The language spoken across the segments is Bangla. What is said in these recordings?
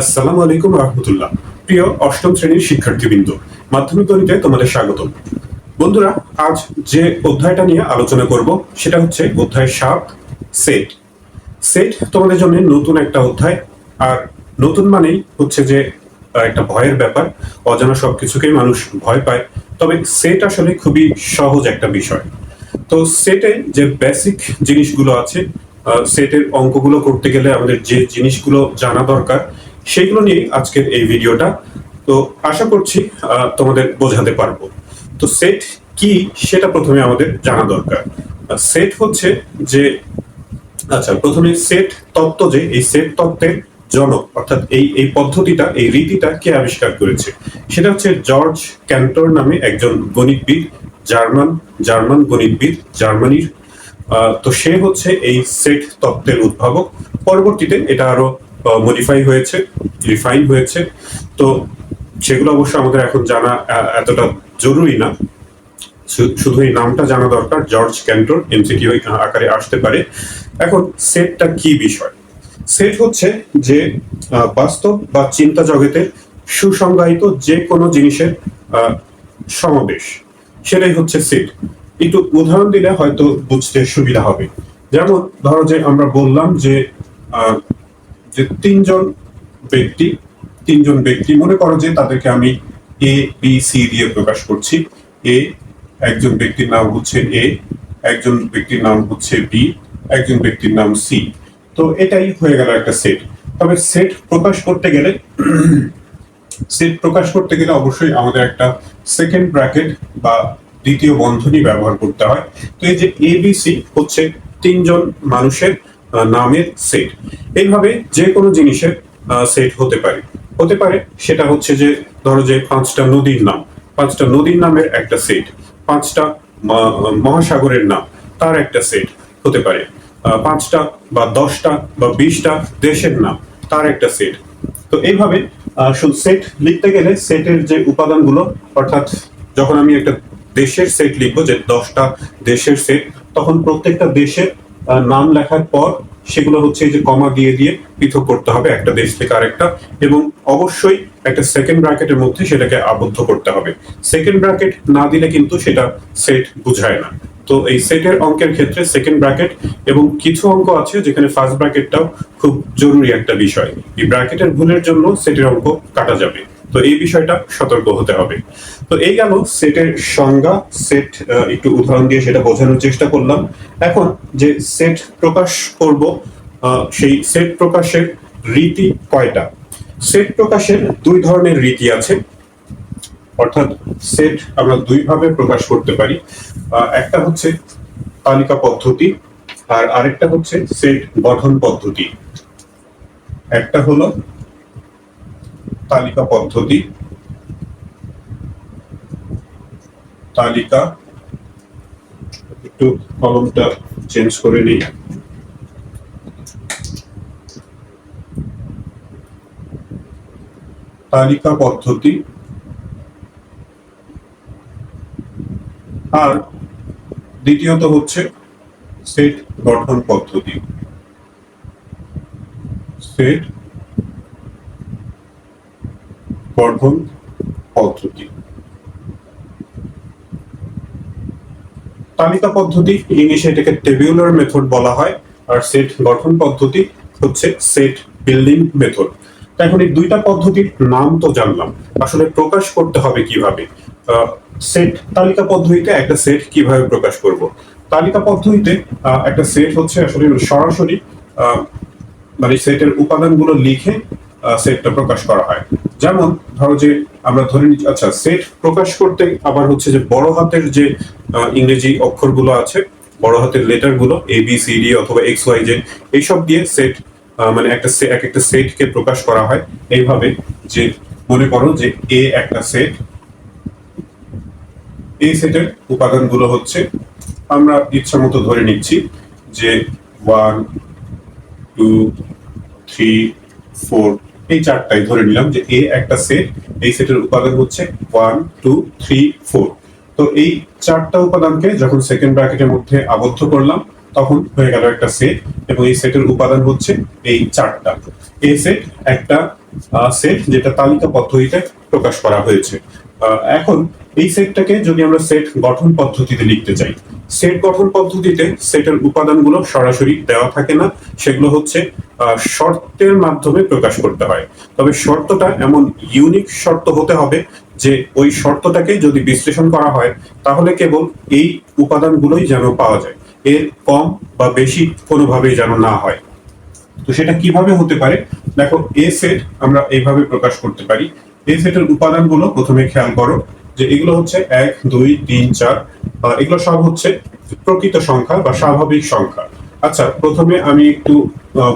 আসসালামু আলাইকুম রহমতুল্লাহ। প্রিয় অষ্টম শ্রেণির শিক্ষার্থীবৃন্দ, মাধ্যমিক গণিতে তোমাদের স্বাগতম। বন্ধুরা, আজ যে অধ্যায়টা নিয়ে আলোচনা করব, সেটা হচ্ছে অধ্যায় সাত, সেট। সেট তোমাদের জন্য নতুন একটা অধ্যায়, আর নতুন মানেই হচ্ছে যে একটা ভয়ের ব্যাপার। অজানা সবকিছুকেই মানুষ ভয় পায়। তবে সেট আসলে খুবই সহজ একটা বিষয়। তো সেটে যে বেসিক জিনিসগুলো আছে সেটের অঙ্কগুলো করতে গেলে আমাদের যে জিনিসগুলো জানা দরকার সেগুলো নিয়ে আজকের এই ভিডিওটা। তো আশা করছি তোমাদের বোঝাতে পারব। তো সেট কি সেটা প্রথমে আমাদের জানা দরকার। সেট হচ্ছে যে আচ্ছা প্রথমে সেট তত্ত্ব যে, এই সেট তত্ত্বের জনক, অর্থাৎ এই এই পদ্ধতিটা, এই রীতিটা কে আবিষ্কার করেছে? সেটা হচ্ছে জর্জ ক্যান্টর নামে একজন গণিতবিদ, জার্মান জার্মান গণিতবিদ, জার্মানির। তো সে হচ্ছে এই সেট তত্ত্বের উদ্ভাবক। পরবর্তীতে এটা আরও মডিফাই হয়েছে রিফাইন হয়েছে। তো সেগুলো অবশ্য আমাদের এখন জানা এতটা জরুরি না। শুধু এই নামটা জানা দরকার জর্জ ক্যান্টর এমসিকিউ আকারে আসতে পারে। এখন সেটটা কি বিষয়? সেট হচ্ছে যে বাস্তব বা চিন্তা জগতের সুসংজ্ঞায়িত যে কোনো জিনিসের সমাবেশ। সেটাই হচ্ছে সেট একটু উদাহরণ দিলে হয়তো বুঝতে সুবিধা হবে। যেমন ধরো যে আমরা বললাম যে যে তিনজন ব্যক্তি তিনজন ব্যক্তি, মনে করো যে তাদেরকে আমি এ বি সি দিয়ে প্রকাশ করছি। এ একজন ব্যক্তির নাম হচ্ছে এ একজন ব্যক্তির নাম হচ্ছে বি একজন ব্যক্তির নাম সি তো এটাই হয়ে গেল একটা সেট তবে সেট প্রকাশ করতে গেলে সেট প্রকাশ করতে গেলে অবশ্যই আমাদের একটা সেকেন্ড ব্র্যাকেট বা দ্বিতীয় বন্ধনী ব্যবহার করতে হয়। তো এই যে এবিসি হচ্ছে তিনজন মানুষের নামের সেট এইভাবে যে কোনো জিনিসের সেট হতে পারে। হতে পারে সেটা হচ্ছে যে, ধরো যে পাঁচটা নদীর নাম। পাঁচটা নদীর নামের একটা সেট পাঁচটা মহাসাগরের নাম, তার একটা সেট হতে পারে। পাঁচটা বা দশটা বা বিশটা দেশের নাম, তার একটা সেট তো এইভাবে সেট লিখতে গেলে সেটের যে উপাদানগুলো, অর্থাৎ যখন আমি একটা দেশের সেট লিখব, যে দশটা দেশের সেট তখন প্রত্যেকটা দেশের নাম লেখার পর সেগুলো হচ্ছে যে কমা দিয়ে দিয়ে পৃথক করতে হবে একটা দেশ থেকে আরেকটা, এবং অবশ্যই একটা সেকেন্ড ব্র্যাকেটের মধ্যে সেটাকে আবদ্ধ করতে হবে। সেকেন্ড ব্র্যাকেট না দিলে কিন্তু সেটা সেট বুঝায় না। তো এই সেটের অঙ্কের ক্ষেত্রে সেকেন্ড ব্র্যাকেট এবং কিছু অঙ্ক আছে যেখানে ফার্স্ট ব্র্যাকেটটাও খুব জরুরি একটা বিষয়। এই ব্র্যাকেটের ভুলের জন্য সেটের অঙ্ক কাটা যাবে। তো এই বিষয়টা সতর্ক হতে হবে। তো এই গেল সেটের সংজ্ঞা। সেট একটু উদাহরণ দিয়ে সেটা বোঝানোর চেষ্টা করলাম। এখন যে সেট প্রকাশ করব সেই সেট প্রকাশের রীতি কয়টা? সেট প্রকাশের দুই ধরনের রীতি আছে। অর্থাৎ সেট আমরা দুই ভাবে প্রকাশ করতে পারি। একটা হচ্ছে তালিকা পদ্ধতি আর আরেকটা হচ্ছে সেট গঠন পদ্ধতি। একটা হলো তালিকা পদ্ধতি, তালিকা, একটু কলমটা চেঞ্জ করে নিই। তালিকা পদ্ধতি, আর দ্বিতীয়ত হচ্ছে সেট গঠন পদ্ধতি। সেট গঠন পদ্ধতি। তালিকা পদ্ধতি ইংলিশে এটাকে টেবিউলার মেথড বলা হয়, আর সেট গঠন পদ্ধতি হচ্ছে সেট বিল্ডিং মেথড এখন এই দুইটা পদ্ধতির নাম তো জানলাম, আসলে প্রকাশ করতে হবে কীভাবে? সেট তালিকা পদ্ধতিতে একটা সেট কীভাবে প্রকাশ করব? তালিকা পদ্ধতিতে একটা সেট হচ্ছে আসলে সরাসরি মানে সেটের উপাদানগুলো লিখে সেটটা প্রকাশ করা হয়। যেমন ধরো যে আমরা ধরে নিচ্ছি আচ্ছা সেট প্রকাশ করতে আবার হচ্ছে যে বড় হাতের যে ইংরেজি অক্ষরগুলো আছে, বড় হাতের লেটারগুলো এ বি সি ডি অথবা এক্স ওয়াই জেড এইসব দিয়ে সেট মানে একটা এক একটা সেটকে প্রকাশ করা হয়। এইভাবে যে মনে করো যে এ একটা সেট এই সেটের উপাদানগুলো হচ্ছে, আমরা ইচ্ছা মতো ধরে নিচ্ছি যে ওয়ান টু থ্রি ফোর এই চারটাই ধরে নিলাম যে এ একটা সেট এই সেটের উপাদান হচ্ছে ওয়ান টু থ্রি ফোর তো এই চারটা উপাদানকে যখন সেকেন্ড ব্র্যাকেটের মধ্যে আবদ্ধ করলাম, তখন হয়ে গেল একটা সেট এবং এই সেটের উপাদান হচ্ছে এই চারটা। এ সেট একটা সেট যেটা তালিকা পদ্ধতিতে প্রকাশ করা হয়েছে। এখন এই সেটটাকে যদি আমরা সেট গঠন পদ্ধতিতে লিখতে চাই, সেট গঠন পদ্ধতিতে সেটের উপাদানগুলো সরাসরি দেওয়া থাকে না, সেগুলো হচ্ছে শর্তের মাধ্যমে প্রকাশ করতে হয়। তবে শর্তটা এমন ইউনিক শর্ত হতে হবে যে ওই শর্তটাকে যদি বিশ্লেষণ করা হয়, তাহলে কেবল এই উপাদানগুলোই যেন পাওয়া যায়। এর কম বা বেশি কোনোভাবেই যেন না হয়। তো সেটা কীভাবে হতে পারে? দেখো এ সেট আমরা এইভাবে প্রকাশ করতে পারি। এ সেটের উপাদানগুলো প্রথমে খেয়াল করো। যে এগুলো হচ্ছে এক, দুই, তিন, চার এগুলো সব হচ্ছে প্রকৃত সংখ্যা বা স্বাভাবিক সংখ্যা। আচ্ছা প্রথমে আমি একটু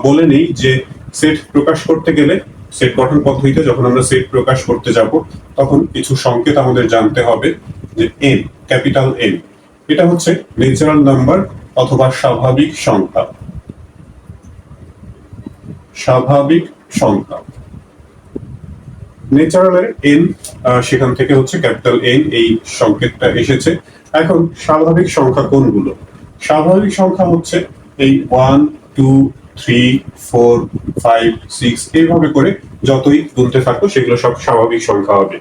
বলে নেই যে সেট প্রকাশ করতে গেলে সেট গঠন পদ্ধতিতে যখন আমরা সেট প্রকাশ করতে যাব, তখন কিছু সংকেত আমাদের জানতে হবে যে এম ক্যাপিটাল এম এটা হচ্ছে ন্যাচারাল নাম্বার অথবা স্বাভাবিক সংখ্যা। স্বাভাবিক সংখ্যা। ন্যাচারালের এন সেখান থেকে হচ্ছে ক্যাপিটাল এন এই সংকেতটা এসেছে। এখন স্বাভাবিক সংখ্যা কোনগুলো? স্বাভাবিক সংখ্যা হচ্ছে এই one two three four five six এইভাবে করে যতই গুনতে থাকো সেগুলো সব স্বাভাবিক সংখ্যা হবে।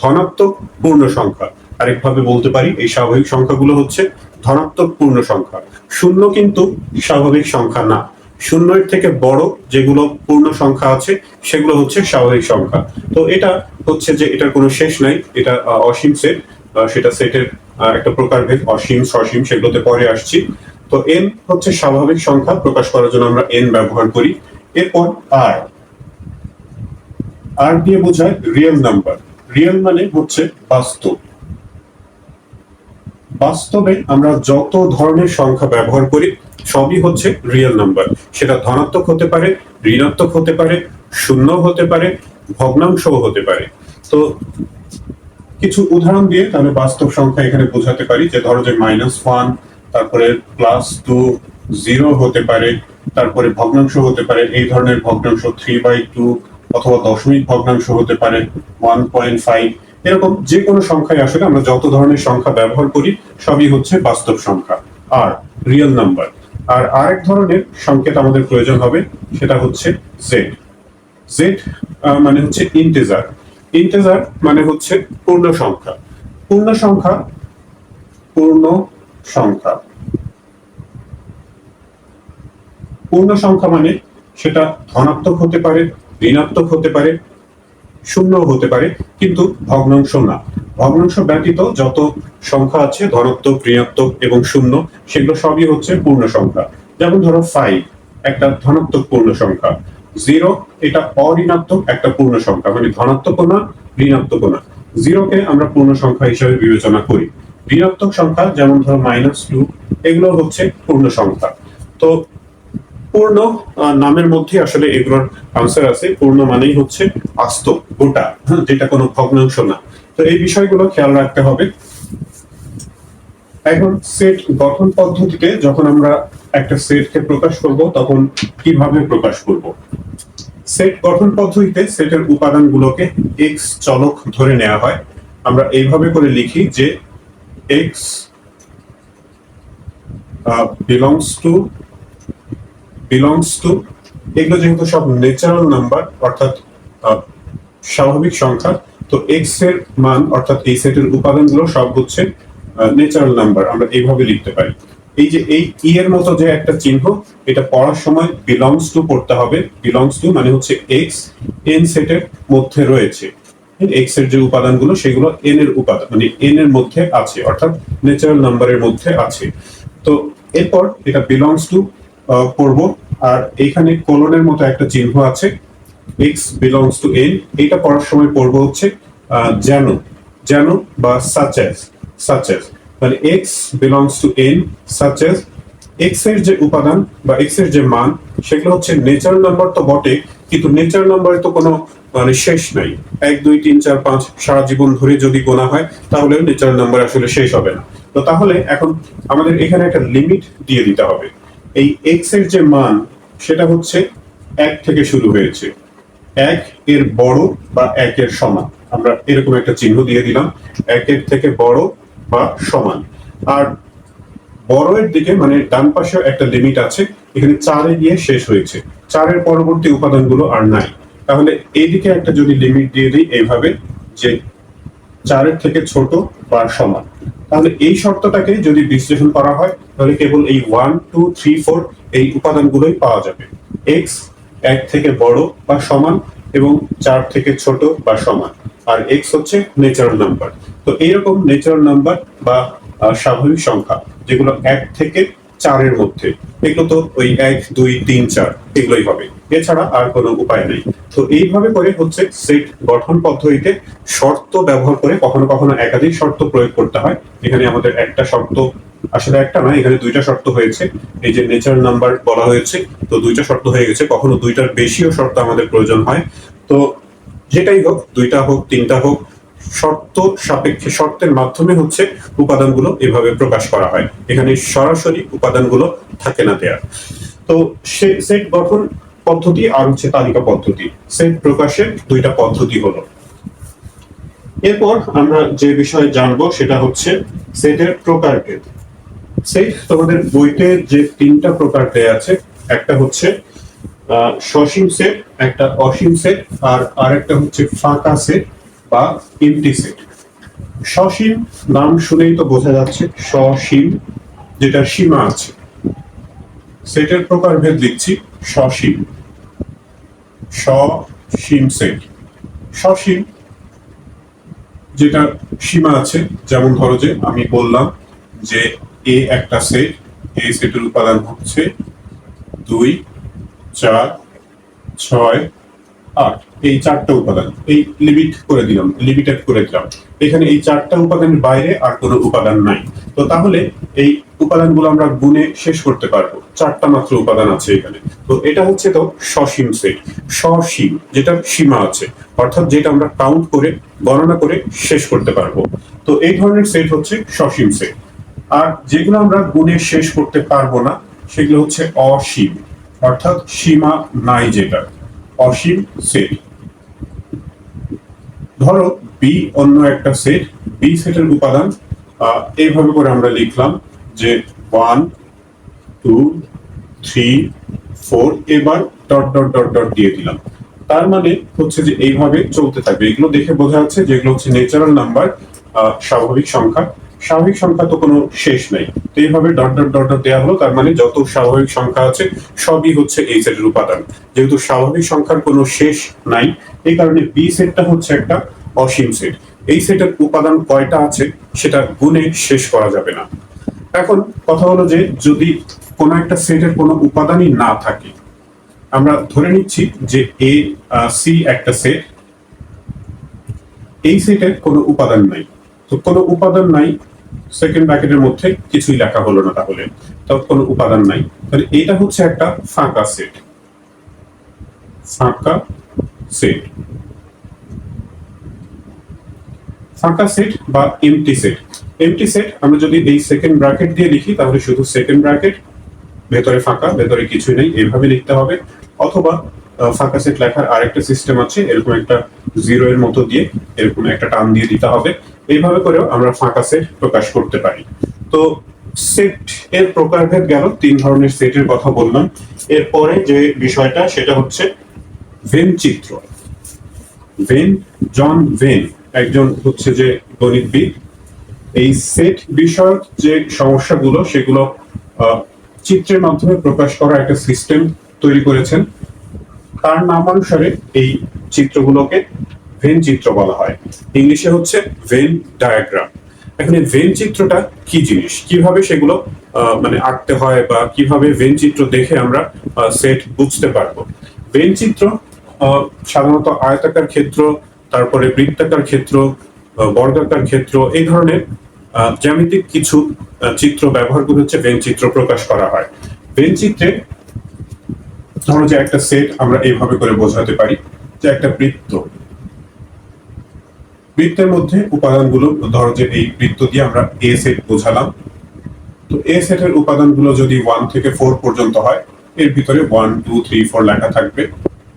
ধনাত্মক পূর্ণ সংখ্যা। আরেকভাবে বলতে পারি, এই স্বাভাবিক সংখ্যাগুলো হচ্ছে ধনাত্মক পূর্ণ সংখ্যা। শূন্য কিন্তু স্বাভাবিক সংখ্যা না। শূন্যের থেকে বড় যেগুলো পূর্ণ সংখ্যা আছে, সেগুলো হচ্ছে স্বাভাবিক সংখ্যা। তো এটা হচ্ছে যে এটার কোনো শেষ নাই, এটা অসীম সেট সেটা সেটের একটা প্রকারভেদ অসীম, সসীম, সেগুলোতে পরে আসছি। তো এন হচ্ছে স্বাভাবিক সংখ্যা প্রকাশ করার জন্য আমরা এন ব্যবহার করি। এরপর আর আর দিয়ে বোঝায় রিয়েল নাম্বার রিয়েল মানে হচ্ছে বাস্তব। বাস্তবে আমরা যত ধরনের সংখ্যা ব্যবহার করি সবই হচ্ছে রিয়েল নাম্বার সেটা ধনাত্মক হতে পারে, ঋণাত্মক হতে পারে, শূন্য হতে পারে, ভগ্নাংশও হতে পারে। তো কিছু উদাহরণ দিয়ে তাহলে বাস্তব সংখ্যা এখানে বোঝাতে পারি যে ধরো যে মাইনাস ওয়ান তারপরে প্লাস টু জিরো হতে পারে, তারপরে ভগ্নাংশ হতে পারে, এই ধরনের ভগ্নাংশ থ্রি বাই টু অথবা দশমিক ভগ্নাংশ হতে পারে ওয়ান পয়েন্ট ফাইভ এরকম যে কোনো সংখ্যায় আসলে আমরা যত ধরনের সংখ্যা ব্যবহার করি, সবই হচ্ছে বাস্তব সংখ্যা। আর রিয়েল নাম্বার আর আরেক ধরনের সংকেত আমাদের প্রয়োজন হবে, সেটা হচ্ছে জেড জেড মানে হচ্ছে ইন্টেজার ইন্টেজার মানে হচ্ছে পূর্ণ সংখ্যা। পূর্ণ সংখ্যা পূর্ণ সংখ্যা। পূর্ণ সংখ্যা মানে সেটা ধনাত্মক হতে পারে, ঋণাত্মক হতে পারে শূন্য হতে পারে, কিন্তু ভগ্নাংশ না। ভগ্নাংশ ব্যতীত যত সংখ্যা আছে, ধনাত্মক, ঋণাত্মক এবং শূন্য, সেগুলো সবই হচ্ছে পূর্ণ সংখ্যা। যেমন ধরো ফাইভ একটা ধনাত্মক পূর্ণ সংখ্যা। জিরো এটা অঋণাত্মক একটা পূর্ণ সংখ্যা মানে ধনাত্মক না ঋণাত্মক না। জিরোকে আমরা পূর্ণ সংখ্যা হিসেবে বিবেচনা করি। ঋণাত্মক সংখ্যা, যেমন ধরো মাইনাস টু এগুলো হচ্ছে পূর্ণ সংখ্যা। তো পূর্ণ নামের মধ্যে আসলে এগুলোর আনসার আছে। পূর্ণ মানেই হচ্ছে বাস্তব গোটা হ্যাঁ, যেটা কোনো ভগ্নাংশ না। তো এই বিষয়গুলো খেয়াল রাখতে হবে। এখন সেট গঠন পদ্ধতিতে যখন আমরা একটা সেটকে প্রকাশ করব তখন কীভাবে প্রকাশ করব? সেট গঠন পদ্ধতিতে সেটের উপাদানগুলোকে এক্স চলক ধরে নেওয়া হয়। আমরা এইভাবে করে লিখি যে x belongs to belongs to এগুলো যেহেতু সব ন্যাচারাল নাম্বার অর্থাৎ স্বাভাবিক সংখ্যা, তো এক্সের মান, অর্থাৎ এই সেটের উপাদানগুলো সব হচ্ছে ন্যাচারাল নাম্বার আমরা এইভাবে লিখতে পারি। এই যে এই ই এর মতো যে একটা চিহ্ন, এটা পড়ার সময় বিলংস টু পড়তে হবে। বিলংস টু মানে হচ্ছে এক্স এন সেটের মধ্যে রয়েছে। এক্সের যে উপাদানগুলো, সেগুলো এন এর উপাদান মানে এন এর মধ্যে আছে, অর্থাৎ ন্যাচারাল নাম্বারের মধ্যে আছে। তো এরপর এটা বিলংস টু পড়ব। আর এইখানে কোলনের মতো একটা চিহ্ন আছে। এক্স বিলংস টু এন এইটা পড়ার সময় পড়ব হচ্ছে যেন যেন বা সাচেস সাচেস মানে x belongs to N such as এক্সের যে উপাদান বা এক্সের যে মান, সেগুলো হচ্ছে নেচার নাম্বার তো বটে, কিন্তু নেচার নাম্বারে তো কোনো মানে শেষ নাই। এক, দুই, তিন, চার, পাঁচ, সারা জীবন ধরে যদি গোনা হয় তাহলে নেচার নাম্বার আসলে শেষ হবে না। তো তাহলে এখন আমাদের এখানে একটা লিমিট দিয়ে দিতে হবে। এই এক্সের যে মান, সেটা হচ্ছে এক থেকে শুরু হয়েছে। এক এর বড় বা একের সমান। আমরা এরকম একটা চিহ্ন দিয়ে দিলাম একের থেকে বড় বা সমান। আর বড় এর দিকে মানে ডান পাশে একটা লিমিট আছে, এখানে চারে গিয়ে শেষ হয়েছে। চারের পরবর্তী উপাদানগুলো আর নাই। তাহলে এইদিকে একটা যদি লিমিট দিয়ে দিই এইভাবে, যে চারের থেকে ছোট বা সমান। তাহলে এই শর্তটাকে যদি বিশ্লেষণ করা হয়, তাহলে কেবল এই ওয়ান টু থ্রি ফোর এই উপাদানগুলোই পাওয়া যাবে। এক্স এক থেকে বড় বা সমান এবং চার থেকে ছোট বা সমান। আর এক্স হচ্ছে নেচারাল নাম্বার তো এইরকম নেচারাল নাম্বার বা স্বাভাবিক সংখ্যা, যেগুলো এক থেকে চারের মধ্যে। এগুলো তো ওই এক, দুই, তিন, চার, এগুলোই হবে। এছাড়া আর কোনো উপায় নেই। তো এইভাবে করে হচ্ছে সেট গঠন পদ্ধতিতে শর্ত ব্যবহার করে কখনো কখনো একাধিক শর্ত প্রয়োগ করতে হয়। এখানে আমাদের একটা শর্ত, আসলে একটা না এখানে দুইটা শর্ত হয়েছে। এই যে নেচার নাম্বার বলা হয়েছে, তো দুইটা শর্ত হয়ে গেছে। কখনো দুইটার বেশিও শর্ত আমাদের প্রয়োজন হয়। তো যেটাই হোক, দুইটা হোক, তিনটা হোক শর্ত সাপেক্ষে, শর্তের মাধ্যমে হচ্ছে উপাদানগুলো এভাবে প্রকাশ করা হয়। এখানে সরাসরি উপাদানগুলো থাকে না দেয়া। তো সেট গঠন পদ্ধতি আর হচ্ছে তালিকা পদ্ধতি। সেট প্রকাশের দুইটা পদ্ধতি হলো। এরপর আমরা যে বিষয়ে জানব সেটা হচ্ছে সেটের প্রকারভেদ। সেট তোমাদের বইতে যে তিনটা প্রকার দেয়া আছে, একটা হচ্ছে সসীম সেট, একটা অসীম সেট, আর আরেকটা হচ্ছে ফাঁকা সেট। বা এমটি সসীম নাম শুনেই তো বোঝা যাচ্ছে সসীম যেটা সীমা আছে। সেটের প্রকারভেদ লিখছি সসীম। সসীম সেট সসীম যেটা সীমা আছে, যেমন ধরো যে আমি বললাম যে এ একটা সেট এই সেটের উপাদান হচ্ছে দুই, চার, ছয় আট এই চারটা উপাদান, এই লিমিট করে দিলাম লিমিটেড করে দিলাম। এখানে এই চারটা উপাদানের বাইরে আর কোনো উপাদান নাই। তো তাহলে এই উপাদানগুলো আমরা গুণে শেষ করতে পারব। চারটা মাত্র উপাদান আছে এখানে। তো এটা হচ্ছে তো সসীম সেট। সসীম, যেটা সীমা আছে, অর্থাৎ যেটা আমরা কাউন্ট করে, গণনা করে শেষ করতে পারব। তো এই ধরনের সেট হচ্ছে সসীম সেট। আর যেগুলো আমরা গুণে শেষ করতে পারব না, সেগুলো হচ্ছে অসীম, অর্থাৎ সীমা নাই যেটা। অসীম সেট ধরো বি অন্য একটা সেট বি সেটের উপাদান এইভাবে করে আমরা লিখলাম যে ওয়ান টু থ্রি ফোর এবার ডট ডট ডট ডট দিয়ে দিলাম। তার মানে হচ্ছে যে এইভাবে চলতে থাকবে। এগুলো দেখে বোঝা যাচ্ছে যেগুলো হচ্ছে ন্যাচারাল নাম্বার স্বাভাবিক সংখ্যা। স্বাভাবিক সংখ্যা তো কোনো শেষ নাই। তো এইভাবে ডট ডট ডট ডট দেওয়া হলো, তার মানে যত স্বাভাবিক সংখ্যা আছে, সবই হচ্ছে এই সেটের উপাদান। যেহেতু স্বাভাবিক সংখ্যার কোনো শেষ নাই, এই কারণে বি সেটটা হচ্ছে একটা অসীম সেট এই সেটের উপাদান কয়টা আছে, সেটা গুণে শেষ করা যাবে না। এখন কথা হলো যে, যদি কোনো একটা সেটের কোনো উপাদানই না থাকে, আমরা ধরে নিচ্ছি যে এ সি একটা সেট এই সেটের কোনো উপাদান নাই। তো কোনো উপাদান নাই। সেকেন্ড ব্র্যাকেটের মধ্যে কিছুই লেখা হলো না তাহলে। তো কোনো উপাদান নাই। তাহলে এটা হচ্ছে একটা ফাঁকা সেট ফাঁকা সেট ফাঁকা সেট বা এমটি সেট এমটি সেট আমরা যদি এই সেকেন্ড ব্র্যাকেট দিয়ে লিখি, তাহলে শুধু সেকেন্ড ব্র্যাকেট ভেতরে ফাঁকা, ভেতরে কিছুই নেই এইভাবে লিখতে হবে। অথবা ফাঁকা সেট লেখার আরেকটা সিস্টেম আছে, এরকম একটা জিরো এর মতো দিয়ে, এরকম একটা টান দিয়ে দিতে হবে। এইভাবে করেও আমরা ফাঁকা সেট প্রকাশ করতে পারি। তো সেট এর প্রকারভেদ গেল, তিন ধরনের সেটের কথা বললাম। এরপরে যে বিষয়টা, সেটা হচ্ছে ভেন চিত্র ভেন, জন ভেন, একজন হচ্ছে যে গণিতবিদ। এই সেট বিষয়ক যে সমস্যাগুলো, সেগুলো চিত্রের মাধ্যমে প্রকাশ করা একটা সিস্টেম তৈরি করেছেন। তার নামানুসারে এই চিত্রগুলোকে ভেন চিত্র বলা হয়। ইংলিশে হচ্ছে ভেন ডায়াগ্রাম এখন এই ভেন চিত্রটা কি জিনিস? কীভাবে সেগুলো মানে আঁকতে হয় বা কীভাবে ভেন চিত্র দেখে আমরা সেট বুঝতে পারব? ভেন চিত্র সাধারণত আয়তাকার ক্ষেত্র, তারপরে বৃত্তাকার ক্ষেত্র বর্গাকার ক্ষেত্র, এই ধরনের জ্যামিতিক কিছু চিত্র ব্যবহার করে হচ্ছে ভেন চিত্র প্রকাশ করা হয়। ভেন চিত্রে ধরো যে একটা সেট আমরা এইভাবে করে বোঝাতে পারি যে একটা বৃত্ত। বৃত্তের মধ্যে উপাদানগুলো, ধরো যে এই বৃত্ত দিয়ে আমরা এ সেট বোঝালাম, তো এ সেটের উপাদানগুলো যদি ওয়ান থেকে ফোর পর্যন্ত হয়, এর ভিতরে ওয়ান টু থ্রি ফোর লেখা থাকবে।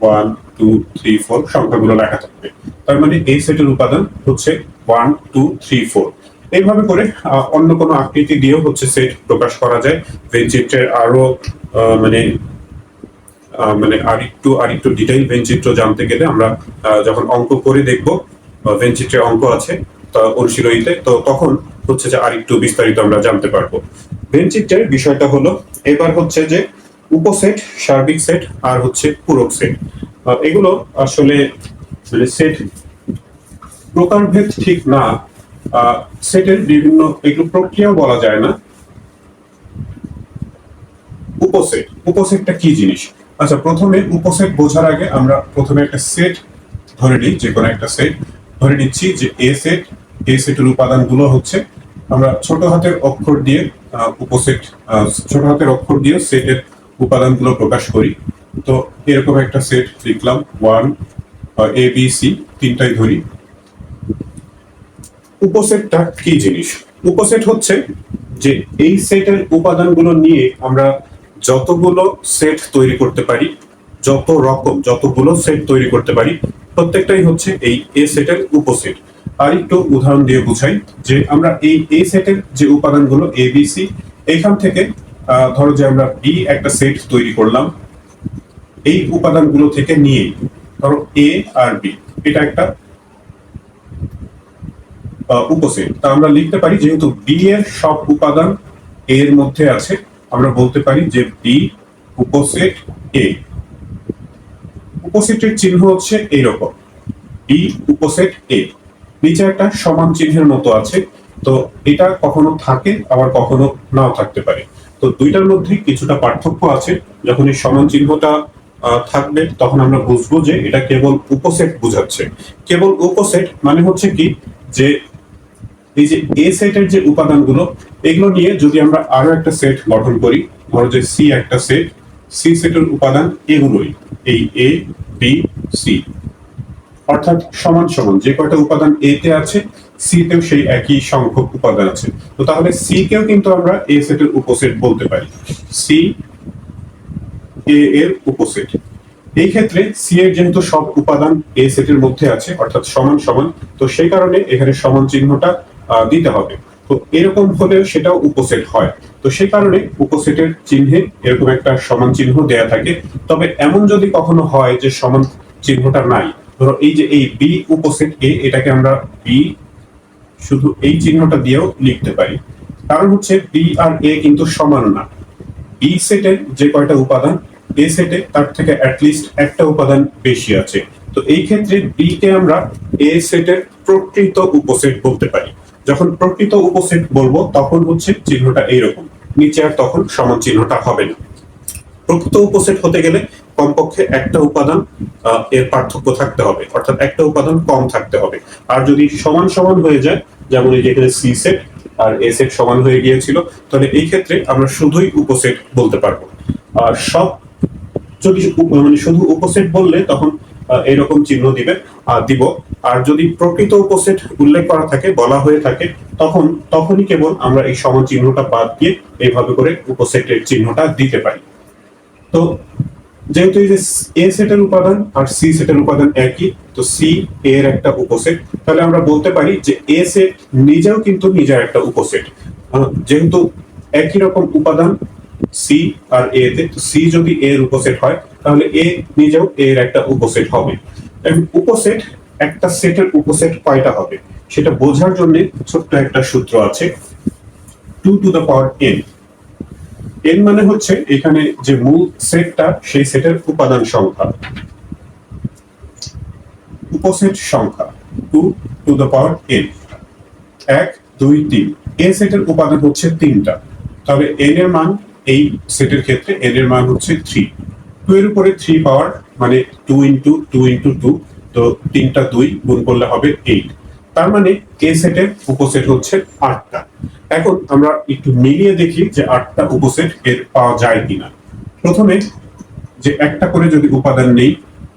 ওয়ান টু থ্রি ফোর সংখ্যাগুলো লেখা থাকবে। তার মানে এই সেটের উপাদান হচ্ছে ওয়ান টু থ্রি ফোর এইভাবে করে অন্য কোনো আকৃতি দিয়েও হচ্ছে সেট প্রকাশ করা যায়। ভেন চিত্রের আরও মানে মানে আরেকটু আরেকটু ডিটেইল ভেন চিত্র জানতে গেলে আমরা যখন অঙ্ক করে দেখব ভেন চিত্রের অঙ্ক আছে অনুশীলনীতে, তো তখন হচ্ছে যে আরেকটু বিস্তারিত আমরা জানতে পারব। ভেন চিত্রের বিষয়টা হলো, এবার হচ্ছে যে উপসেট, সার্বিক সেট আর হচ্ছে পূরক সেট। এগুলো আসলে মানে সেট প্রকারভেদ ঠিক না সেটের বিভিন্ন এগুলো প্রক্রিয়াও বলা যায় না। উপসেট, উপসেটটা কি জিনিস? আচ্ছা প্রথমে উপসেট বোঝার আগে আমরা প্রথমে একটা সেট ধরে নিই যে কোনো একটা সেট। ধরে নিচ্ছি যে এ সেট এ সেটের উপাদানগুলো হচ্ছে আমরা ছোট হাতের অক্ষর দিয়ে উপসেট ছোট হাতের অক্ষর দিয়ে সেটের উপাদানগুলো প্রকাশ করি। তো এরকম একটা সেট লিখলাম ওয়ান এ বি সি তিনটাই ধরি। উপসেটটা কি জিনিস? উপসেট হচ্ছে যে এই সেটের উপাদানগুলো নিয়ে আমরা যতগুলো সেট তৈরি করতে পারি যত রকম, যতগুলো সেট তৈরি করতে পারি, প্রত্যেকটাই হচ্ছে এই এ সেটের উপসেট আর একটু উদাহরণ দিয়ে বুঝাই, যে আমরা এই এ সেটের যে উপাদানগুলো এ বি সি এখান থেকে ধরো যে আমরা বি একটা সেট তৈরি করলাম, এই উপাদানগুলো থেকে নিয়ে, ধরো এ আর বি এটা একটা উপসেট তা আমরা লিখতে পারি যেহেতু বি এর সব উপাদান এর মধ্যে আছে, আমরা বলতে পারি যে বি উপসেট এ উপসেটের চিহ্ন হচ্ছে এইরকম বি উপসেট এ নিচে একটা সমান চিহ্নের মতো আছে। তো এটা কখনো থাকে, আবার কখনো নাও থাকতে পারে। তো দুইটার মধ্যে কিছুটা পার্থক্য আছে। যখন এই সমান চিহ্নটা থাকবে, তখন আমরা বুঝব যে এটা কেবল উপসেট বোঝাচ্ছে। কেবল উপসেট মানে হচ্ছে কি? যে এই যে এ সেটের যে উপাদানগুলো, এগুলো নিয়ে যদি আমরা আরও একটা সেট গঠন করি, ধরো যে সি একটা সেট সি সেটের উপাদান এগুলোই, এই এ বি সি অর্থাৎ সমান সমান, যে কয়টা উপাদান এ তে আছে সি তেও সেই একই সংখ্যক উপাদান আছে। তো তাহলে সি কেও কিন্তু আমরা এ সেটের উপসেট বলতে পারি। সি এ এর উপসেট। এই ক্ষেত্রে সি এর যেহেতু সব উপাদান এ সেটের মধ্যে আছে, অর্থাৎ সমান সমান, তো সেই কারণে এখানে সমান চিহ্নটা দিতে হবে। তো এরকম হলেও সেটাও উপসেট হয়। তো সেই কারণে উপসেটের চিহ্নে এরকম একটা সমান চিহ্ন দেয়া থাকে। তবে এমন যদি কখনো হয় যে সমান চিহ্নটা নাই, ধরো এই যে এই বি উপসেট এ এটাকে আমরা বি শুধু এই চিহ্নটা দিয়েও লিখতে পারি। কারণ হচ্ছে বি আর এ কিন্তু সমান না। বি সেটের যে কয়টা উপাদান এ সেটে তার থেকে অ্যাটলিস্ট একটা উপাদান বেশি আছে। তো এই ক্ষেত্রে বি কে আমরা এ সেটের প্রকৃত উপসেট বলতে পারি। যখন প্রকৃত উপসেট বলব, তখন হচ্ছে চিহ্নটা এইরকম। নিচে আর তখন সমান চিহ্নটা হবে না। প্রকৃত উপসেট হতে গেলে কমপক্ষে একটা উপাদান এর পার্থক্য থাকতে হবে। অর্থাৎ একটা উপাদান কম থাকতে হবে। আর যদি সমান সমান হয়ে যায়, যেমন এই যে এখানে সি সেট আর এ সেট সমান হয়ে গিয়েছিল, তাহলে এই ক্ষেত্রে আমরা শুধুই উপসেট বলতে পারব। আর সব যদি মানে শুধু উপসেট বললে, তখন আহ, এরকম চিহ্ন দিবে দিব। আর যদি প্রকৃত উপসেট উল্লেখ করা থাকে বলা হয়ে থাকে তখন তখনই কেবল আমরা এই সমান চিহ্নটা বাদ দিয়ে এইভাবে করে উপসেটের চিহ্নটা দিতে পারি। তো যেহেতু এই যে এ সেটের উপাদান আর সি সেটের উপাদান একই তো সি এর একটা উপসেট তাহলে আমরা বলতে পারি যে এ সেট নিজেও কিন্তু নিজের একটা উপসেট। যেহেতু একই রকম উপাদান সি আর এ তে, তো সি যদি এ এর উপসেট হয়, তাহলে এ নিজেও এ এর একটা উপসেট হবে। উপসেট, একটা সেটের উপসেট কয়টা হবে? সেটা বোঝার জন্য ছোট্ট একটা সূত্র আছে। Two to the power n n মানে হচ্ছে এখানে যে মূল সেটটা, সেই সেটের উপাদান সংখ্যা। উপসেট সংখ্যা two to the power n এক, দুই, তিন। এ সেটের উপাদান হচ্ছে তিনটা। তবে এন এর মান এই সেটের ক্ষেত্রে এন এর মান হচ্ছে থ্রি টু এর উপরে থ্রি পাওয়ার মানে two into two into two তো তিনটা দুই গুণ করলে হবে এইট তার মানে এ সেটের উপসেট হচ্ছে আটটা। এখন আমরা একটু মিলিয়ে দেখি যে আটটা উপসেট এর পাওয়া যায় কিনা। প্রথমে যে একটা করে যদি উপাদান নেই,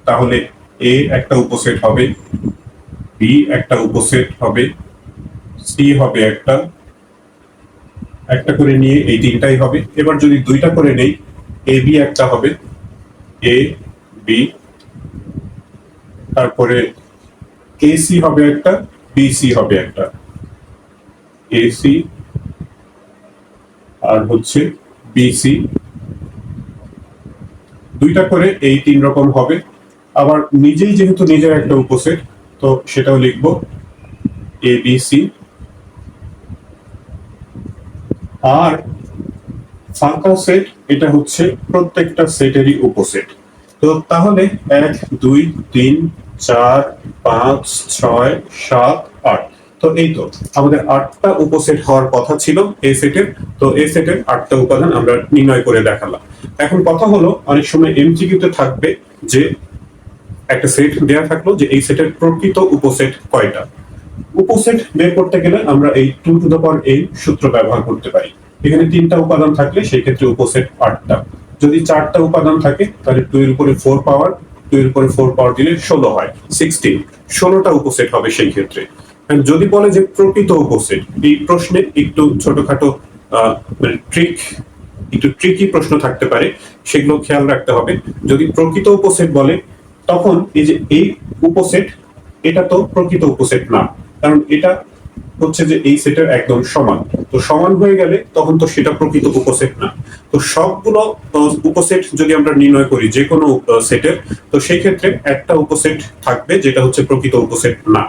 তাহলে এ একটা উপসেট হবে বি একটা উপসেট হবে সি হবে একটা একটা করে নিয়ে এই তিনটাই হবে। এবার যদি দুইটা করে নেই এ বি একটা হবে। এ বি তারপরে এ সি হবে একটা বি সি হবে একটা। এসি আর হচ্ছে বিসি দুইটা করে এই তিন রকম হবে। আবার নিজেই যেহেতু নিজের একটা উপসেট, তো সেটাও লিখব। এ বি সি আর ফাঁকা সেট এটা হচ্ছে প্রত্যেকটা সেটেরই উপসেট। তো তাহলে এক, দুই, তিন, চার, পাঁচ, ছয়, সাত, আট। তো এই তো, আমাদের আটটা উপসেট হওয়ার কথা ছিল এই সেটের। তো এই সেটের আটটা উপাদান আমরা নির্ণয় করে দেখালাম। এখন কথা হলো, অনেক সময় এমসিকিউতে থাকবে যে একটা সেট দেয়া থাকল যে এই সেটের প্রকৃত উপসেট কয়টা। উপসেট বের করতে গেলে আমরা এই টু টু দ্য পাওয়ার এই সূত্র ব্যবহার করতে পারি। এখানে তিনটা উপাদান থাকলে সেই ক্ষেত্রে উপসেট আটটা। যদি চারটা উপাদান থাকে, তাহলে টু এর উপরে ফোর পাওয়ার টু এর উপরে ফোর পাওয়ার দিলে ষোলো হয় সিক্সটিন ষোলোটা উপসেট হবে সেই ক্ষেত্রে। যদি বলে যে প্রকৃত উপসেট, এই প্রশ্নে একটু ছোটখাটো ট্রিক একটু ট্রিকি প্রশ্ন থাকতে পারে, সেগুলো খেয়াল রাখতে হবে। যদি প্রকৃত উপসেট বলে, তখন এই যে এই উপসেট এটা তো প্রকৃত উপসেট না। কারণ এটা হচ্ছে যে এই সেটের একদম সমান। তো সমান হয়ে গেলে তখন তো সেটা প্রকৃত উপসেট না। তো সবগুলো উপসেট যদি আমরা নির্ণয় করি যে কোনো সেটের, তো সেই ক্ষেত্রে একটা উপসেট থাকবে যেটা হচ্ছে প্রকৃত উপসেট না।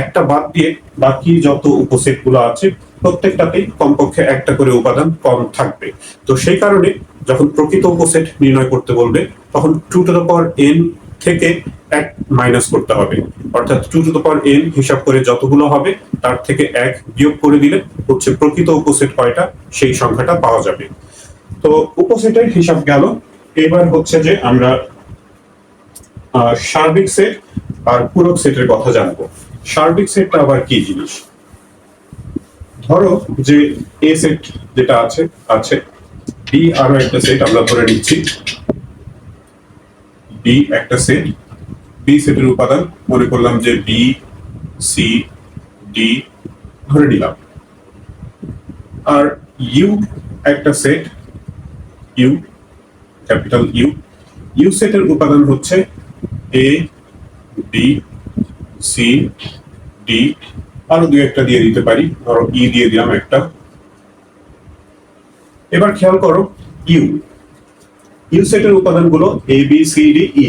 একটা বাদ দিয়ে বাকি যত উপসেটগুলো আছে, প্রত্যেকটাতেই কমপক্ষে একটা করে উপাদান কম থাকবে। তো সেই কারণে যখন প্রকৃত উপসেট নির্ণয় করতে বলবে, তখন two to the power n থেকে এক মাইনাস করতে হবে। অর্থাৎ two to the power n হিসাব করে যতগুলো হবে, তার থেকে এক বিয়োগ করে দিলে হচ্ছে প্রকৃত উপসেট কয়টা? সেই সংখ্যাটা পাওয়া যাবে। তো উপসেটের হিসাব গেল। এবার হচ্ছে যে আমরা সার্বিক সেট আর পূরক সেটের কথা জানব। সার্বিক সেটটা আবার কি জিনিস? ধরো যে এ সেট যেটা আছে আছে। বি আরও একটা সেট আমরা ধরে নিচ্ছি। একটা সেট বি সেটের উপাদান মনে করলাম যে বি সি ডি ধরে নিলাম। আর ইউ একটা set U capital U U সেটের উপাদান হচ্ছে এ বি সি ডি আরও দুই একটা দিয়ে দিতে পারি, ধরো ই দিয়ে দিলাম একটা। এবার খেয়াল করো ইউ ইউ সেটের উপাদানগুলো A B C D E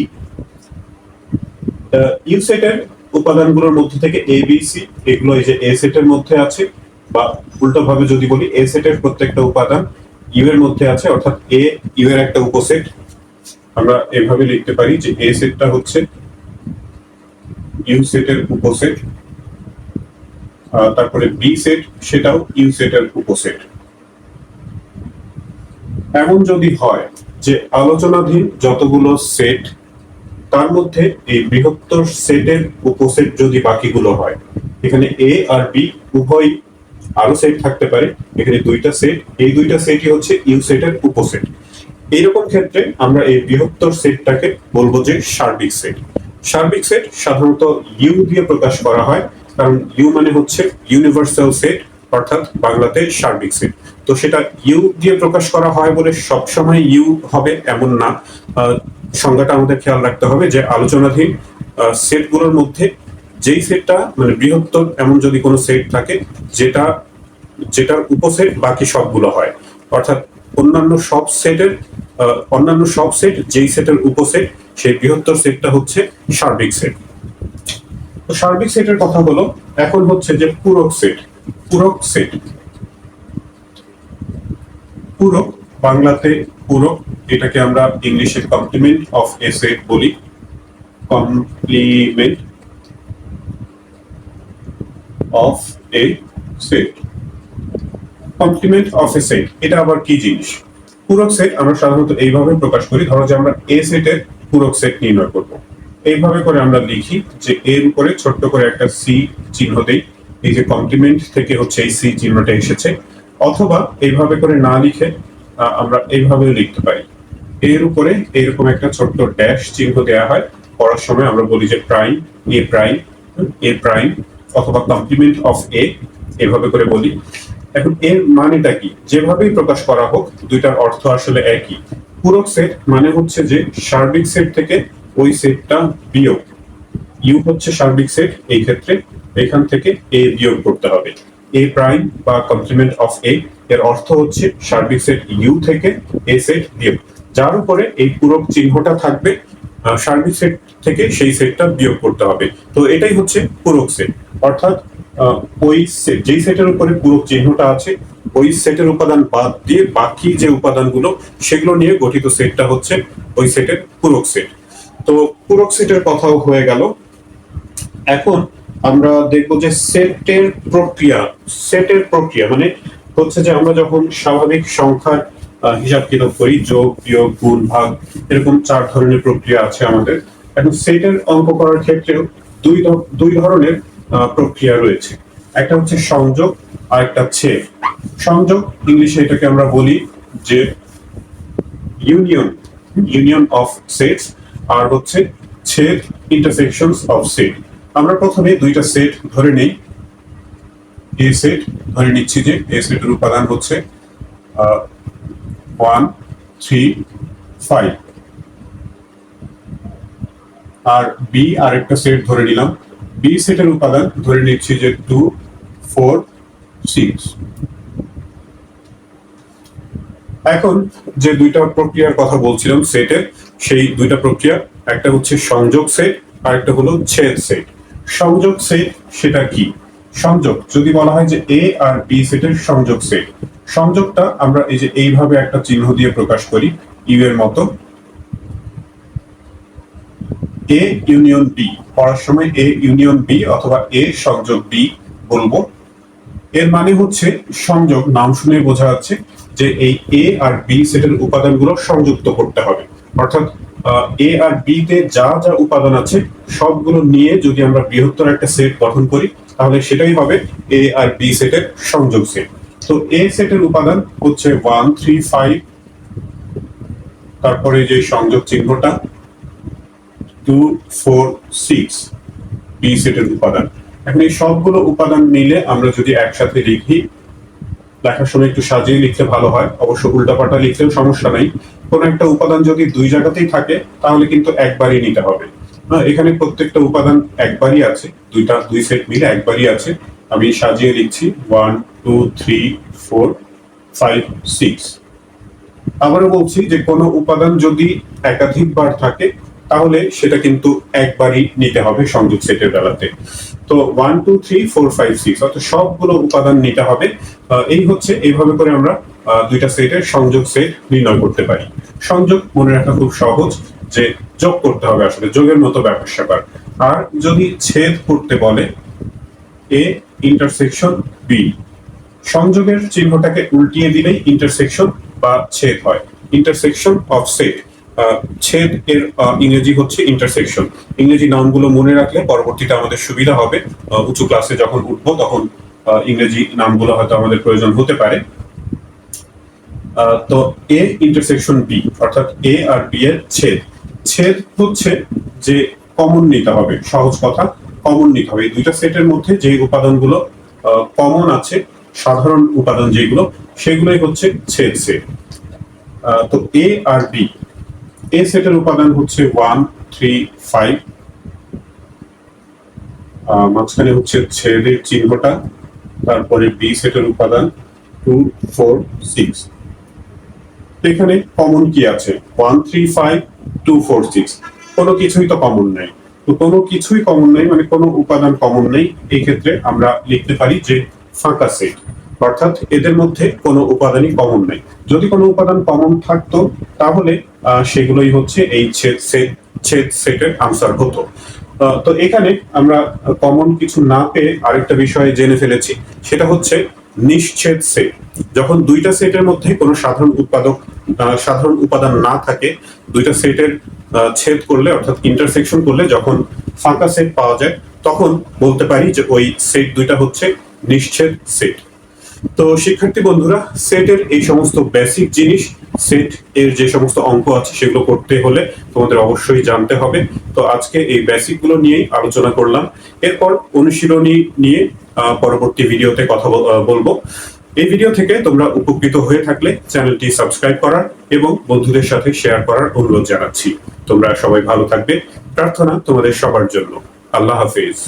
U সেটের উপাদানগুলোর মধ্যে থেকে এ বি সি এগুলো এই যে এ সেটের মধ্যে আছে, বা উল্টো ভাবে যদি বলি এ সেটের প্রত্যেকটা উপাদান ইউ এর মধ্যে আছে, অর্থাৎ এ ইউ এর একটা উপসেট। আমরা এভাবে লিখতে পারি যে এ সেটটা হচ্ছে ইউ সেটের উপসেট তারপরে বি সেট সেটাও ইউ সেটের উপসেট। এমন যদি হয় যে আলোচনাধীন যতগুলো সেট তার মধ্যে এই বৃহত্তর সেটের উপসেট যদি বাকিগুলো হয়, এখানে এ আর বি উভয় আরও সেট থাকতে পারে। এখানে দুইটা সেট এই দুইটা সেটই হচ্ছে ইউ সেটের উপসেট। এইরকম ক্ষেত্রে আমরা এই বৃহত্তর সেটটাকে বলব যে সার্বিক সেট সার্বিক সেট সাধারণত ইউ দিয়ে প্রকাশ করা হয়, কারণ ইউ মানে হচ্ছে ইউনিভার্সাল সেট অর্থাৎ বাংলাতে সার্বিক সেট তো সেটা ইউ দিয়ে প্রকাশ করা হয় বলে সবসময় ইউ হবে, এমন না। সংজ্ঞাটা আমাদের খেয়াল রাখতে হবে যে আলোচনাধীন সেটগুলোর মধ্যে যেই সেটটা মানে বৃহত্তর এমন যদি কোনো সেট থাকে, যেটা, যেটার উপসেট বাকি সবগুলো হয়। অর্থাৎ অন্যান্য সব সেটের অন্যান্য সব সেট যেই সেটের উপসেট, সেই বৃহত্তর সেটটা হচ্ছে সার্বিক সেট। তো সার্বিক সেটের কথা হলো, এখন হচ্ছে যে পূরক সেট। পূরক সেট। পূরক বাংলাতে পূরক এটাকে আমরা ইংলিশে কমপ্লিমেন্ট অফ এ সেট বলি। Complement of A set complement of A set এটা আবার কি জিনিস? পূরক সেট আমরা সাধারণত এইভাবে প্রকাশ করি। ধরো যে আমরা এ সেটের পূরক সেট নির্ণয় করব। এইভাবে করে আমরা লিখি যে এর উপরে ছোট্ট করে একটা সি চিহ্ন দেই। এই যে কমপ্লিমেন্ট থেকে হচ্ছে এই সি চিহ্নটা এসেছে। অথবা এইভাবে করে না লিখে আমরা এইভাবেও লিখতে পারি। এর উপরে এরকম একটা ছোট্ট ড্যাশ চিহ্ন দেওয়া হয়। পড়ার সময় আমরা বলি যে prime A prime A prime অথবা কমপ্লিমেন্ট অফ এ এভাবে করে বলি। এখন এর মানেটা কি? যেভাবেই প্রকাশ করা হোক, দুইটার অর্থ আসলে একই। পূরক সেট মানে হচ্ছে যে সার্বিক সেট থেকে ওই সেটটা বিয়োগ। ইউ হচ্ছে সার্বিক সেট এই ক্ষেত্রে এখান থেকে এ বিয়োগ করতে হবে। এ প্রাইম বা কমপ্লিমেন্ট অফ এ এর অর্থ হচ্ছে সার্বিক সেট ইউ থেকে এ সেট বিয়োগ, যার উপরে এই পূরক চিহ্নটা থাকবে সার্বিক সেট থেকে সেই সেটটা বিয়োগ করতে হবে। তো এটাই হচ্ছে পূরক সেট অর্থাৎ ওই সেট যেই সেটের উপরে পূরক চিহ্নটা আছে, ওই সেটের উপাদান বাদ দিয়ে বাকি যে উপাদানগুলো, সেগুলো নিয়ে গঠিত সেটটা হচ্ছে ওই সেটের পূরক সেট তো পূরক সেটের কথাও হয়ে গেল। এখন আমরা দেখব যে সেটের প্রক্রিয়া সেটের প্রক্রিয়া মানে হচ্ছে যে আমরা যখন স্বাভাবিক সংখ্যার হিসাব কিতাব করি, যোগ, বিয়োগ, গুণ, ভাগ, এরকম চার ধরনের প্রক্রিয়া আছে আমাদের। এখন সেটের অঙ্ক করার ক্ষেত্রেও দুই দুই ধরনের প্রক্রিয়া রয়েছে। একটা হচ্ছে সংযোগ আর একটা ছেদ। সংযোগ ইংলিশে এটাকে আমরা বলি যে ইউনিয়ন ইউনিয়ন অফ সেটস, আর হচ্ছে ছেদ, ইন্টারসেকশনস অফ সেট। আমরা প্রথমে দুইটা সেট ধরে নেই। এ সেট ধরে নিচ্ছি যে, এ সেটের উপাদান হচ্ছে ওয়ান থ্রি ফাইভ আর বি আর একটা সেট ধরে নিলাম। বি সেটের উপাদান ধরে নিচ্ছি যে টু ফোর সিক্স এখন যে দুইটা প্রক্রিয়ার কথা বলছিলাম সেটের সেই দুইটা প্রক্রিয়া, একটা হচ্ছে সংযোগ সেট আর একটা হলো ছেদ সেট সংযোগ সেট সেটা কি? সংযোগ, যদি বলা হয় যে এ আর বি সেটের সংযোগ সেট সংযোগটা আমরা এই যে এইভাবে একটা চিহ্ন দিয়ে প্রকাশ করি ইউ এর মতো। এ ইউনিয়ন বি পড়ার সময় এ ইউনিয়ন বি অথবা এ সংযোগ বি বলব। এর মানে হচ্ছে সংযোগ, নাম শুনে বোঝা যাচ্ছে যে এই এ আর বি সেটের উপাদানগুলো সংযুক্ত করতে হবে। অর্থাৎ এ আর বি তে যা যা উপাদান আছে, সবগুলো নিয়ে যদি আমরা বৃহত্তর একটা সেট গঠন করি, তাহলে সেটাই হবে এ আর বি সেটের সংযোগ সেট তো এ সেটের উপাদান হচ্ছে ওয়ান থ্রি ফাইভ তারপরে যে সংযোগ চিহ্নটা টু ফোর সিক্স বি সেটের উপাদান। এখন এই সবগুলো উপাদান মিলে আমরা যদি একসাথে লিখি, লেখার সময় একটু সাজিয়ে লিখতে ভালো হয়, অবশ্য উল্টাপাল্টা লিখলেও সমস্যা নেই। কোন একটা উপাদান যদি দুই জায়গাতেই থাকে, তাহলে কিন্তু একবারই নিতে হবে। হ্যাঁ এখানে প্রত্যেকটা উপাদান একবারই আছে, দুইটা, দুই সেট মিলে একবারই আছে। আমি সাজিয়ে লিখছি one two three four five six আবারও বলছি যে কোনো উপাদান যদি একাধিকবার থাকে, তাহলে সেটা কিন্তু একবারই নিতে হবে সংযোগ সেটের বেলাতে। তো one two three four five six অর্থাৎ সবগুলো উপাদান নিতে হবে। এই হচ্ছে, এইভাবে করে আমরা দুইটা সেটের সংযোগ সেট নির্ণয় করতে পারি। সংযোগ মনে রাখা খুব সহজ যে যোগ করতে হবে আসলে, যোগের মতো ব্যাপার স্যাপার। আর যদি ছেদ করতে বলে এ ইন্টারসেকশন বি সংযোগের চিহ্নটাকে উল্টিয়ে দিলেই ইন্টারসেকশন বা ছেদ হয়। ইন্টারসেকশন অফ সেট ছেদ এর ইংরেজি হচ্ছে ইন্টারসেকশন ইংরেজি নামগুলো মনে রাখলে পরবর্তীতে আমাদের সুবিধা হবে। উঁচু ক্লাসে যখন উঠবো, তখন ইংরেজি নামগুলো হয়তো আমাদের প্রয়োজন হতে পারে। তো এ ইন্টারসেকশন বি অর্থাৎ এ আর বি এর ছেদ। ছেদ হচ্ছে যে কমন নিতে হবে, সহজ কথা কমন নিতে হবে। এই দুইটা সেটের মধ্যে যে উপাদানগুলো কমন আছে, সাধারণ উপাদান যেগুলো, সেগুলোই হচ্ছে ছেদ সেট। তো এ আর বি এ সেটের উপাদান হচ্ছে ওয়ান থ্রি ফাইভ মাঝখানে হচ্ছে ছেদের চিহ্নটা, তারপরে বি সেটের উপাদান টু ফোর সিক্স এখানে কমন কি আছে? One three five two four six কোনো কিছুই তো কমন নেই। তো কোনো কিছুই কমন নেই মানে কোনো উপাদান কমন নেই। এই ক্ষেত্রে আমরা লিখতে পারি যে ফাঁকা সেট অর্থাৎ এদের মধ্যে কোনো উপাদানই কমন নেই। যদি কোনো উপাদান কমন থাকতো, তাহলে সেগুলোই হচ্ছে এই ছেদ সেট ছেদ সেটের আনসার হতো। তো এখানে আমরা কমন কিছু না পেয়ে আরেকটা বিষয়ে জেনে ফেলেছি। সেটা হচ্ছে নিশ্ছেদ সেট। যখন দুইটা সেটের মধ্যে কোনো সাধারণ উৎপাদক সাধারণ উপাদান না থাকে, দুইটা সেটের ছেদ করলে, অর্থাৎ ইন্টারসেকশন করলে যখন ফাঁকা সেট পাওয়া যায়, তখন বলতে পারি যে ওই সেট দুইটা হচ্ছে নিশ্ছেদ সেট। তো শিক্ষার্থী বন্ধুরা সেটের এই সমস্ত বেসিক জিনিস সেট এর যে সমস্ত অঙ্ক আছে সেগুলো করতে হলে তোমাদের অবশ্যই জানতে হবে। তো আজকে এই বেসিকগুলো নিয়েই আলোচনা করলাম। এরপর অনুশীলনী নিয়ে পরবর্তী ভিডিওতে কথা বলব। এই ভিডিও থেকে তোমরা উপকৃত হয়ে থাকলে চ্যানেলটি সাবস্ক্রাইব করার এবং বন্ধুদের সাথে শেয়ার করার অনুরোধ জানাচ্ছি। তোমরা সবাই ভালো থাকবে। প্রার্থনা তোমাদের সবার জন্য। আল্লাহ হাফিজ।